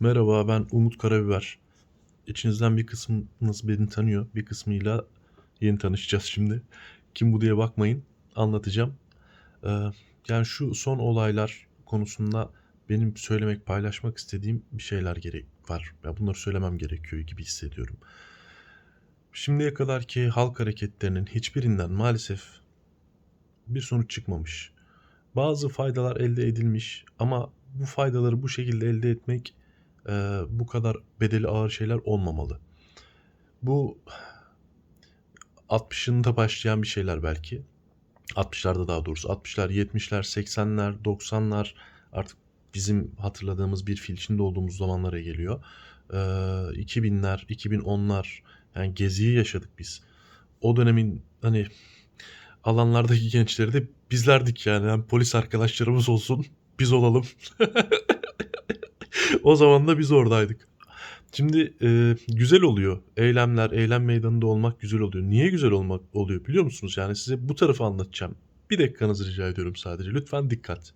Merhaba, ben Umut Karabiber. İçinizden bir kısmınız beni tanıyor, bir kısmıyla yeni tanışacağız şimdi. Kim bu diye bakmayın, anlatacağım. Eee, yani şu son olaylar konusunda benim söylemek, paylaşmak istediğim bir şeyler gerek var. Ya bunları söylemem gerekiyor gibi hissediyorum. Şimdiye kadarki halk hareketlerinin hiçbirinden maalesef bir sonuç çıkmamış. Bazı faydalar elde edilmiş ama bu faydaları bu şekilde elde etmek eee, bu kadar bedeli ağır şeyler olmamalı. Bu 60'ında başlayan bir şeyler belki. 60'larda daha doğrusu 60'lar, 70'ler, 80'ler, 90'lar artık bizim hatırladığımız bir fil içinde olduğumuz zamanlara geliyor. Eee 2000'ler, 2010'lar yani geziyi yaşadık biz. O dönemin hani alanlardaki gençleri de bizlerdik yani. Hem polis arkadaşlarımız olsun, biz olalım. o zaman da biz oradaydık. Şimdi e, güzel oluyor. Eylemler, eylem meydanında olmak güzel oluyor. Niye güzel olmak oluyor biliyor musunuz? Yani size bu tarafı anlatacağım. Bir dakikanızı rica ediyorum sadece. Lütfen dikkat.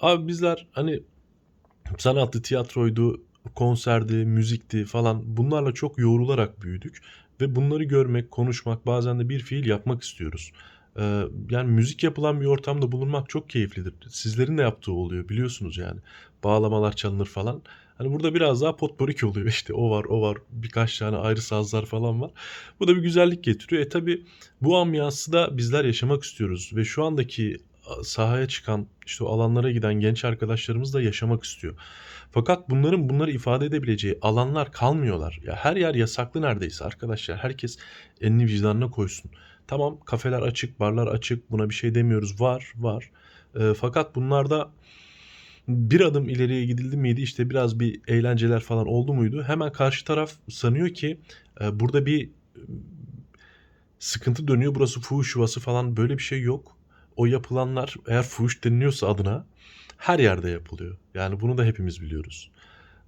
Abi bizler hani sanatlı tiyatroydu, konserdi, müzikti falan bunlarla çok yoğrularak büyüdük. Ve bunları görmek, konuşmak, bazen de bir fiil yapmak istiyoruz. Ee, yani müzik yapılan bir ortamda bulunmak çok keyiflidir. Sizlerin de yaptığı oluyor biliyorsunuz yani. Bağlamalar çalınır falan. Hani burada biraz daha potpourri oluyor işte o var o var birkaç tane ayrı sazlar falan var. Bu da bir güzellik getiriyor. E tabi bu ambiyansı da bizler yaşamak istiyoruz ve şu andaki sahaya çıkan işte o alanlara giden genç arkadaşlarımız da yaşamak istiyor. Fakat bunların bunları ifade edebileceği alanlar kalmıyorlar. Ya her yer yasaklı neredeyse arkadaşlar. Herkes elini vicdanına koysun. Tamam kafeler açık, barlar açık. Buna bir şey demiyoruz. Var, var. E, fakat bunlarda bir adım ileriye gidildi miydi işte biraz bir eğlenceler falan oldu muydu hemen karşı taraf sanıyor ki e, burada bir e, sıkıntı dönüyor burası fuhuş yuvası falan böyle bir şey yok. O yapılanlar eğer fuhuş deniliyorsa adına her yerde yapılıyor. Yani bunu da hepimiz biliyoruz.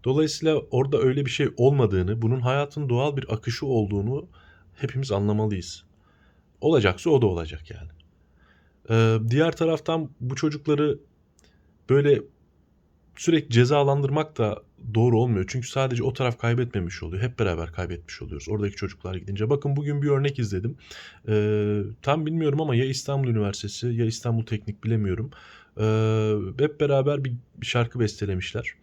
Dolayısıyla orada öyle bir şey olmadığını, bunun hayatın doğal bir akışı olduğunu hepimiz anlamalıyız. Olacaksa o da olacak yani. Ee, diğer taraftan bu çocukları böyle sürekli cezalandırmak da doğru olmuyor. Çünkü sadece o taraf kaybetmemiş oluyor. Hep beraber kaybetmiş oluyoruz. Oradaki çocuklar gidince. Bakın bugün bir örnek izledim. Ee, tam bilmiyorum ama ya İstanbul Üniversitesi ya İstanbul Teknik bilemiyorum. Ee, hep beraber bir, şarkı bestelemişler.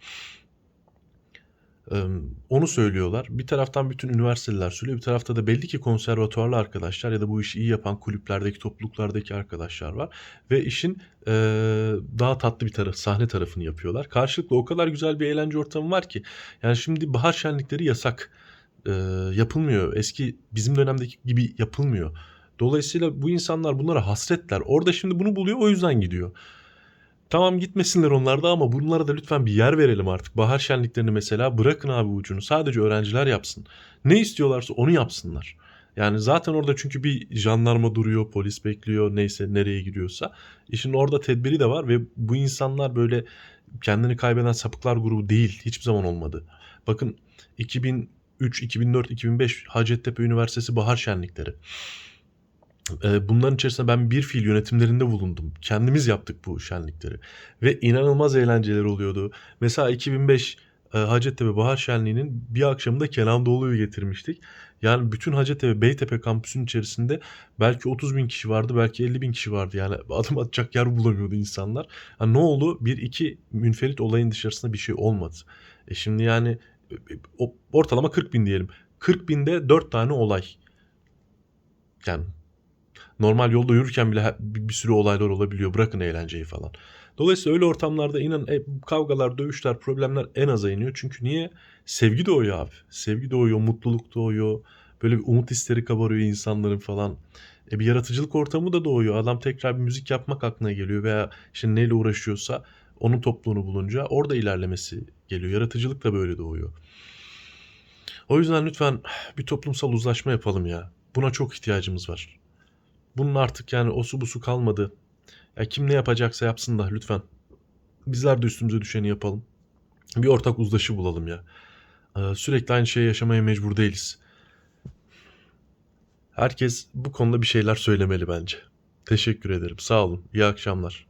Onu söylüyorlar. Bir taraftan bütün üniversiteler söylüyor. Bir tarafta da belli ki konservatuarlı arkadaşlar ya da bu işi iyi yapan kulüplerdeki, topluluklardaki arkadaşlar var. Ve işin e, daha tatlı bir taraf, sahne tarafını yapıyorlar. Karşılıklı o kadar güzel bir eğlence ortamı var ki. Yani şimdi bahar şenlikleri yasak. E, yapılmıyor. Eski bizim dönemdeki gibi yapılmıyor. Dolayısıyla bu insanlar bunlara hasretler. Orada şimdi bunu buluyor o yüzden gidiyor. Tamam gitmesinler onlar da ama bunlara da lütfen bir yer verelim artık. Bahar şenliklerini mesela bırakın abi ucunu. Sadece öğrenciler yapsın. Ne istiyorlarsa onu yapsınlar. Yani zaten orada çünkü bir jandarma duruyor, polis bekliyor, neyse nereye gidiyorsa. İşin orada tedbiri de var ve bu insanlar böyle kendini kaybeden sapıklar grubu değil. Hiçbir zaman olmadı. Bakın 2003, 2004, 2005 Hacettepe Üniversitesi bahar şenlikleri. Eee, bunların içerisinde ben bir fiil yönetimlerinde bulundum. Kendimiz yaptık bu şenlikleri ve inanılmaz eğlenceler oluyordu. Mesela 2005 eee, Hacettepe Bahar Şenliği'nin bir akşamında Kenan Doğulu'yu getirmiştik. Yani bütün Hacettepe Beytepe kampüsünün içerisinde belki 30 bin kişi vardı, belki 50 bin kişi vardı. Yani adım atacak yer bulamıyordu insanlar. Ha, ne oldu? Bir iki münferit olayın dışarısında bir şey olmadı. E şimdi yani e, e, ortalama 40 bin diyelim. 40 binde 4 tane olay. Yani Normal yolda yürürken bile bir, sürü olaylar olabiliyor. Bırakın eğlenceyi falan. Dolayısıyla öyle ortamlarda inan e, kavgalar, dövüşler, problemler en aza iniyor. Çünkü niye? Sevgi doğuyor abi. Sevgi doğuyor, mutluluk doğuyor. Böyle bir umut hisleri kabarıyor insanların falan. E bir yaratıcılık ortamı da doğuyor. Adam tekrar bir müzik yapmak aklına geliyor veya işte neyle uğraşıyorsa onun topluluğunu bulunca orada ilerlemesi geliyor. Yaratıcılık da böyle doğuyor. O yüzden lütfen bir toplumsal uzlaşma yapalım ya. Buna çok ihtiyacımız var. Bunun artık yani osu busu kalmadı. Ya kim ne yapacaksa yapsın da lütfen. Bizler de üstümüze düşeni yapalım. Bir ortak uzlaşı bulalım ya. Ee, sürekli aynı şeyi yaşamaya mecbur değiliz. Herkes bu konuda bir şeyler söylemeli bence. Teşekkür ederim. Sağ olun. İyi akşamlar.